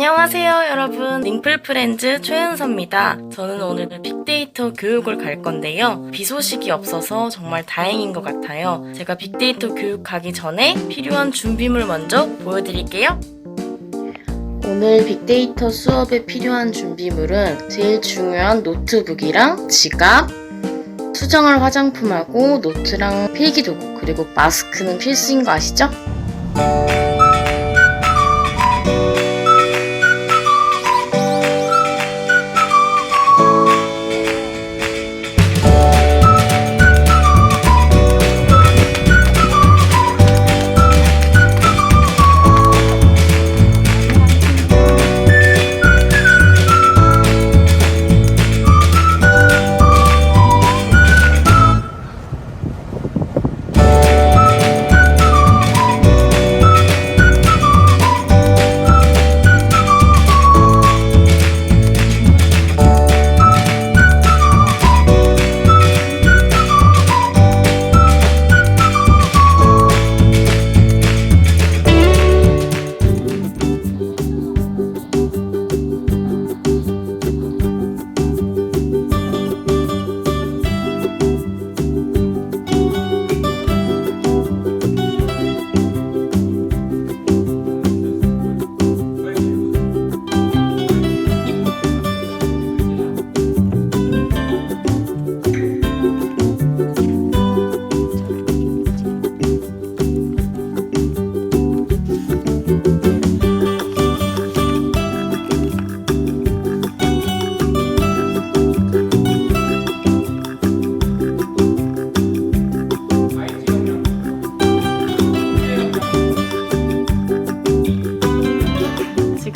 안녕하세요 여러분. 링플 프렌즈 최은서입니다. 저는 오늘 빅데이터 교육을 갈 건데요. 비 소식이 없어서 정말 다행인 것 같아요. 제가 빅데이터 교육 가기 전에 필요한 준비물 먼저 보여드릴게요. 오늘 빅데이터 수업에 필요한 준비물은 제일 중요한 노트북이랑 지갑 수정할 화장품하고 노트랑 필기도구 그리고 마스크는 필수인 거 아시죠?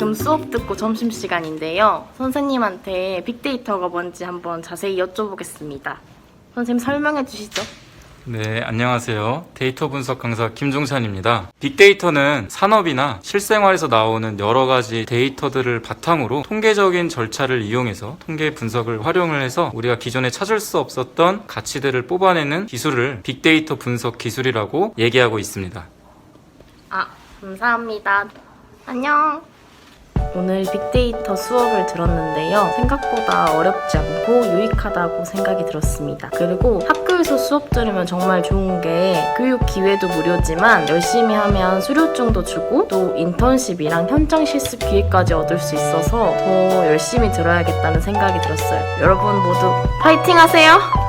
지금 수업 듣고 점심시간인데요. 선생님한테 빅데이터가 뭔지 한번 자세히 여쭤보겠습니다. 선생님 설명해 주시죠. 네, 안녕하세요. 데이터 분석 강사 김종찬입니다. 빅데이터는 산업이나 실생활에서 나오는 여러 가지 데이터들을 바탕으로 통계적인 절차를 이용해서 통계 분석을 활용을 해서 우리가 기존에 찾을 수 없었던 가치들을 뽑아내는 기술을 빅데이터 분석 기술이라고 얘기하고 있습니다. 아, 감사합니다. 안녕. 오늘 빅데이터 수업을 들었는데요. 생각보다 어렵지 않고 유익하다고 생각이 들었습니다. 그리고 학교에서 수업 들으면 정말 좋은 게 교육 기회도 무료지만 열심히 하면 수료증도 주고 또 인턴십이랑 현장 실습 기회까지 얻을 수 있어서 더 열심히 들어야겠다는 생각이 들었어요. 여러분 모두 파이팅 하세요!